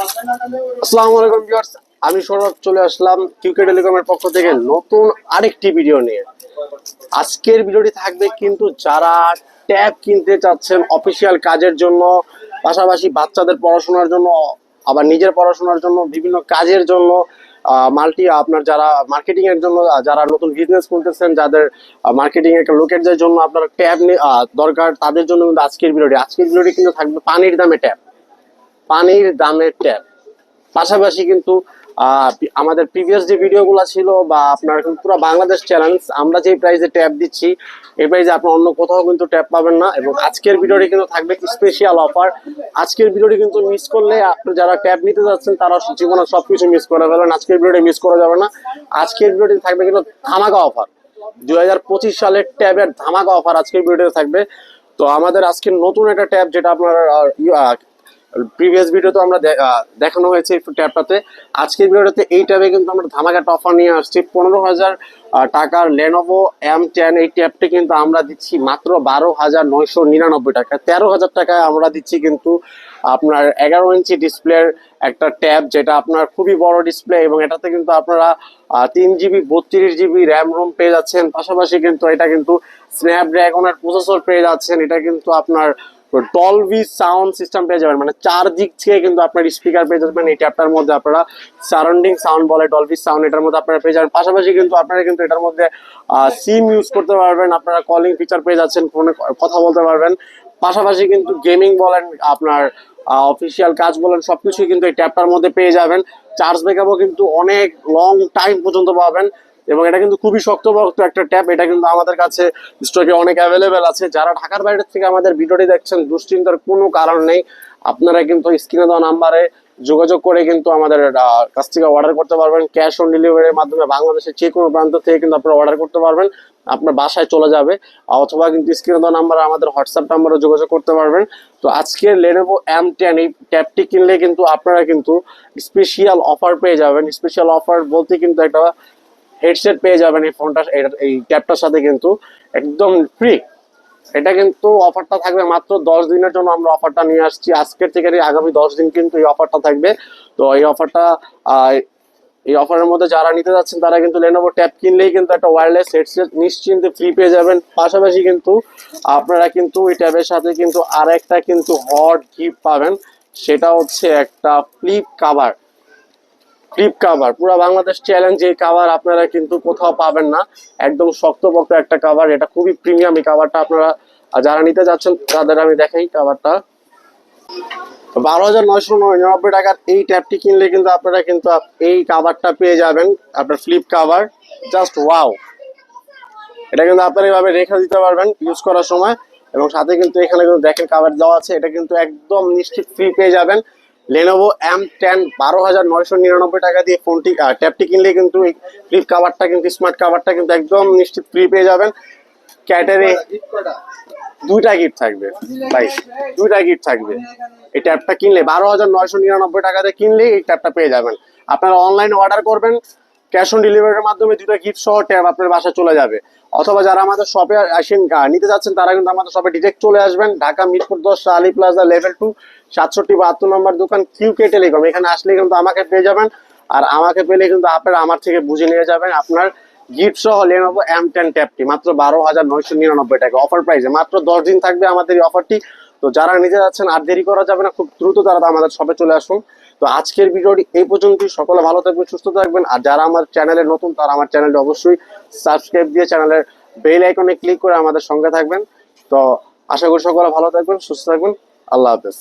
আসসালামু আলাইকুম ভিউয়ার্স, আমি সৌরভ, চলে আসলাম কিউকে টেলিকমের পক্ষ থেকে নতুন আরেকটি ভিডিও নিয়ে। আজকের ভিডিওটি থাকবে কিন্তু যারা ট্যাব কিনতে চাচ্ছেন অফিসিয়াল কাজের জন্য, পাশাপাশি বাচ্চাদের পড়াশোনার জন্য, আবার নিজের পড়াশোনার জন্য, বিভিন্ন কাজের জন্য মাল্টি আপনার যারা মার্কেটিং এর জন্য যারা নতুন বিজনেস খুলতেছেন, যাদের মার্কেটিং এর লোকেরদের জন্য আপনার ট্যাব দরকার, তাদের জন্য কিন্তু আজকের ভিডিওটি। আজকের ভিডিওটি কিন্তু থাকবে পানির দামে ট্যাব। পানির দামের ট্যাব। পাশাপাশি কিন্তু আমাদের প্রিভিয়াস যে ভিডিওগুলো ছিল বা আপনার পুরো বাংলাদেশ চ্যালেঞ্জ আমরা যে প্রাইজে ট্যাব দিচ্ছি, এই প্রাইজে আপনি অন্য কোথাও কিন্তু ট্যাব পাবেন না এবং আজকের ভিডিওটি কিন্তু থাকবে স্পেশাল অফার আজকের ভিডিওটি কিন্তু মিস করলে আপনি যারা ট্যাব নিতে যাচ্ছেন তারা জীবনে সব কিছু মিস করে ফেলবেন। আজকের ভিডিওটি মিস করা যাবে না। আজকের ভিডিওটি থাকবে কিন্তু ধামাকা অফার দুই হাজার পঁচিশ সালের ট্যাবের ধামাকা অফার আজকের ভিডিওতে থাকবে। তো আমাদের আজকের নতুন একটা ট্যাব যেটা আপনার প্রিভিয়াস ভিডিওতে আমরা দে- দেখানো হয়েছে এই ট্যাবটাতে আজকের ভিডিওটাতে এই ট্যাবে কিন্তু আমরা ধামাকা অফার নিয়ে আসছি। পনেরো হাজার টাকার লেনোভো এম টেন এই ট্যাবটি কিন্তু আমরা দিচ্ছি মাত্র বারো হাজার নয়শো নিরানব্বই টাকা। তেরো হাজার টাকায় আমরা দিচ্ছি কিন্তু আপনার এগারো ইঞ্চি ডিসপ্লের একটা ট্যাব যেটা আপনার খুবই বড় ডিসপ্লে এবং এটাতে কিন্তু আপনারা তিন জিবি বত্রিশ জিবি র্যাম রোম পেয়ে যাচ্ছেন। পাশাপাশি কিন্তু এটা কিন্তু স্ন্যাপড্রাগনের প্রসেসর পেয়ে যাচ্ছেন। এটা কিন্তু আপনার ডলবি সাউন্ড সিস্টেম পেয়ে যাবেন। মানে চার দিক থেকে কিন্তু আপনার স্পিকার পেয়ে যাবেন। এই ট্যাবটার মধ্যে আপনারা সারাউন্ডিং সাউন্ড বলে ডলবি সাউন্ড এটার মধ্যে আপনারা পেয়ে যাবেন। পাশাপাশি কিন্তু আপনারা কিন্তু এটার মধ্যে সিম ইউজ করতে পারবেন। আপনারা কলিং ফিচার পেয়ে যাচ্ছেন ফোনে কথা বলতে পারবেন। পাশাপাশি কিন্তু গেমিং বলেন, আপনার অফিসিয়াল কাজ বলেন, সবকিছুই কিন্তু এই ট্যাবটার মধ্যে পেয়ে যাবেন। চার্জ ব্যাকআপও কিন্তু অনেক লং টাইম পর্যন্ত পাবেন। এবং এটা কিন্তু খুবই শক্তপোক্ত একটা ট্যাপ। এটা কিন্তু আমাদের কাছে স্টকে অনেক অ্যাভেলেবেল আছে। যারা ঢাকার বাইরে থেকে আমাদের ভিডিওটি দেখছেন, দুশ্চিন্তার কোনো কারণ নেই। আপনারা কিন্তু স্ক্রিনে দেওয়া নাম্বারে যোগাযোগ করে কিন্তু আমাদের কাছ থেকে অর্ডার করতে পারবেন। ক্যাশ অন ডেলিভারির মাধ্যমে বাংলাদেশের যে কোনো প্রান্ত থেকে কিন্তু আপনারা অর্ডার করতে পারবেন। আপনার বাসায় চলে যাবে অথবা কিন্তু স্ক্রিনে দেওয়া নাম্বারে আমাদের হোয়াটসঅ্যাপ নাম্বারে যোগাযোগ করতে পারবেন। তো আজকের লেনোভো এম টেন এই ট্যাবটি কিনলে কিন্তু আপনারা কিন্তু স্পেশাল অফার পেয়ে যাবেন। স্পেশাল অফার বলতে কিন্তু একটা হেডসেট পেয়ে যাবেন এই ফোনটা এই ট্যাবটার সাথে কিন্তু একদম ফ্রি এটা কিন্তু অফারটা থাকবে মাত্র দশ দিনের জন্য আমরা অফারটা নিয়ে আসছি। আজকের থেকে আগামী দশ দিন কিন্তু এই অফারটা থাকবে। তো এই অফারটা এই অফারের মধ্যে যারা নিতে যাচ্ছেন, তারা কিন্তু লেনোভো ট্যাব কিনলেই কিন্তু একটা ওয়্যারলেস হেডসেট নিশ্চিন্তে ফ্রি পেয়ে যাবেন। পাশাপাশি কিন্তু আপনারা কিন্তু এই ট্যাবের সাথে কিন্তু আর একটা কিন্তু হট গিফট পাবেন। সেটা হচ্ছে একটা ফ্লিপ কাভার ফ্লিপ কাভার পুরো বাংলাদেশ চ্যালেঞ্জ এই কাভার আপনারা কিন্তু কোথাও পাবেন না। একদম শক্তপোক্ত একটা কাভার এটা খুবই প্রিমিয়াম এই কাভারটা আপনারা যারা নিতে যাচ্ছেন, তাদের আমি দেখাই কাভারটা বারো হাজার নয়শো নিরানব্বই টাকার এই ট্যাবটি কিনলে কিন্তু আপনারা কিন্তু এই কাভারটা পেয়ে যাবেন, আপনার ফ্লিপ কাভার জাস্ট ওয়াও এটা কিন্তু আপনারা এইভাবে রেখে দিতে পারবেন ইউজ করার সময়। এবং সাথে কিন্তু এখানে কিন্তু দেখেন কাভার দেওয়া আছে, এটা কিন্তু একদম নিশ্চিত ফ্রি পেয়ে যাবেন। লেনোভো এম টেন বারো হাজার নয়শো নিরানব্বই টাকা দিয়ে ফোনটি ট্যাবটি কিনলে কিন্তু এই ফ্লিপ কাভারটা কিন্তু স্মার্ট কাভারটা কিন্তু একদম নিশ্চিত ফ্রি পেয়ে যাবেন। ক্যাটারে দুইটা গিফট থাকবে। ভাই দুইটা গিফট থাকবে। এই ট্যাবটা কিনলে বারো হাজার নয়শো নিরানব্বই টাকা দিয়ে কিনলে এই ট্যাবটা পেয়ে যাবেন। আপনারা অনলাইন অর্ডার করবেন ক্যাশ অন ডেলিভারির মাধ্যমে দুটো গিফট সহ ট্যাব আপনার বাসায় চলে যাবে। অথবা যারা আমাদের শপে আসেন নিতে যাচ্ছেন, তারা কিন্তু আমাদের শপে ডিরেক্ট চলে আসবেন। ঢাকা, মিরপুর দশ আলী প্লাজা লেভেল টু সাতষট্টি, বাহাত্তর নম্বর দোকান কিউকে টেলিকম এখানে আসলে কিন্তু আমাকে পেয়ে যাবেন। আর আমাকে পেলে কিন্তু আপনারা আমার থেকে বুঝে নিয়ে যাবেন আপনার গিফট সহ লেনোভো এম টেন ট্যাবটি মাত্র বারো হাজার নয়শো নিরানব্বই টাকা। অফার প্রাইসে মাত্র দশ দিন থাকবে আমাদের এই অফারটি তো যারা নিজে যাচ্ছেন আর দেরি করা যাবে না, খুব দ্রুত তারা আমাদের সবে চলে আসুন। তো আজকের ভিডিওটি এই পর্যন্তই। সকলে ভালো থাকবেন, সুস্থ থাকবেন। আর যারা আমার চ্যানেলে নতুন, তারা আমার চ্যানেলটি অবশ্যই সাবস্ক্রাইব দিয়ে চ্যানেলের বেল আইকনে ক্লিক করে আমাদের সঙ্গে থাকবেন। তো আশা করি সকলে ভালো থাকবেন, সুস্থ থাকবেন। আল্লাহ হাফেজ।